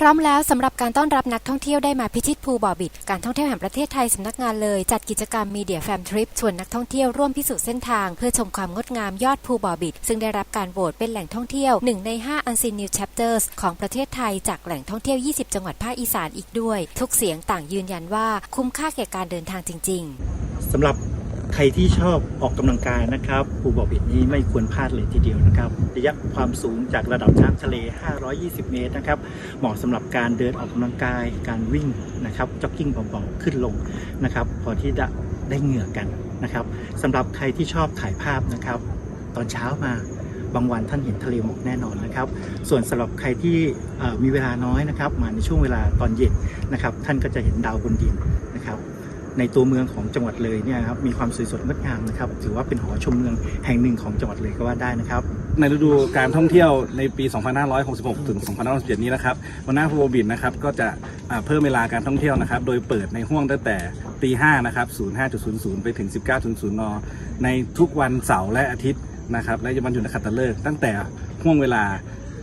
พร้อมแล้วสำหรับการต้อนรับนักท่องเที่ยวได้มาพิชิตภูบ่อบิด การท่องเที่ยวแห่งประเทศไทยสำนักงานเลย จัดกิจกรรมมีเดียแฟมทริปชวนนักท่องเที่ยวร่วมพิสูจน์เส้นทาง เพื่อชมความงดงามยอดภูบ่อบิด ซึ่งได้รับการโหวตเป็นแหล่งท่องเที่ยว 1 ใน 5 Unseen New Chapters ของประเทศไทยจากแหล่งท่องเที่ยว 20 จังหวัดภาคอีสานอีกด้วย ทุกเสียงต่างยืนยันว่าคุ้มค่าแก่การเดินทางจริง ๆสำหรับ ใครที่ชอบออกกำลังกายนะครับภูบ่อบิดนี้ไม่ควรพลาดเลยทีเดียวนะครับ ระยะความสูงจากระดับน้ำทะเล 520 เมตรนะครับ เหมาะสำหรับการเดินออกกำลังกาย การวิ่งนะครับจ็อกกิ้งเบาๆขึ้นลงนะครับ พอที่จะได้เหงื่อกันนะครับสำหรับใครที่ชอบถ่ายภาพนะครับ ตอนเช้ามาบางวันท่านเห็นทะเลหมอกแน่นอนนะครับ ส่วนสำหรับใครที่มีเวลาน้อยนะครับ มาในช่วงเวลาตอนเย็นนะครับ ท่านก็จะเห็นดาวบนดินนะครับ ในตัวเมืองของจังหวัดเลยเนี่ยครับมีความสวยสดงดงามนะครับถือว่าเป็นหอชมเมืองแห่งหนึ่งของจังหวัดเลยก็ว่าได้นะครับ ในฤดูการท่องเที่ยวในปี 2566 ถึง 2567 นี้นะครับวันหน้าฟูโบบินนะครับก็จะเพิ่มเวลาการท่องเที่ยวนะครับ โดยเปิดในห่วงตั้งแต่ตี5นะครับ 05.00 ไปถึง 19.00 น ในทุกวันเสาร์และอาทิตย์นะครับและวันหยุดนักขัตฤกษ์ตั้งแต่ห่วงเวลา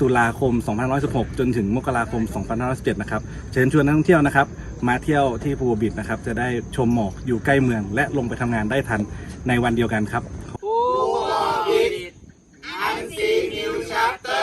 ตุลาคม 2516 จนถึงมกราคม 2517 นะครับ เชิญชวนนักท่องเที่ยวนะครับ มาเที่ยวที่ภูบิดนะครับ จะได้ชมหมอกอยู่ใกล้เมือง และลงไปทำงานได้ทันในวันเดียวกันครับ ภูบิดอันซีนิวชัปเตอร์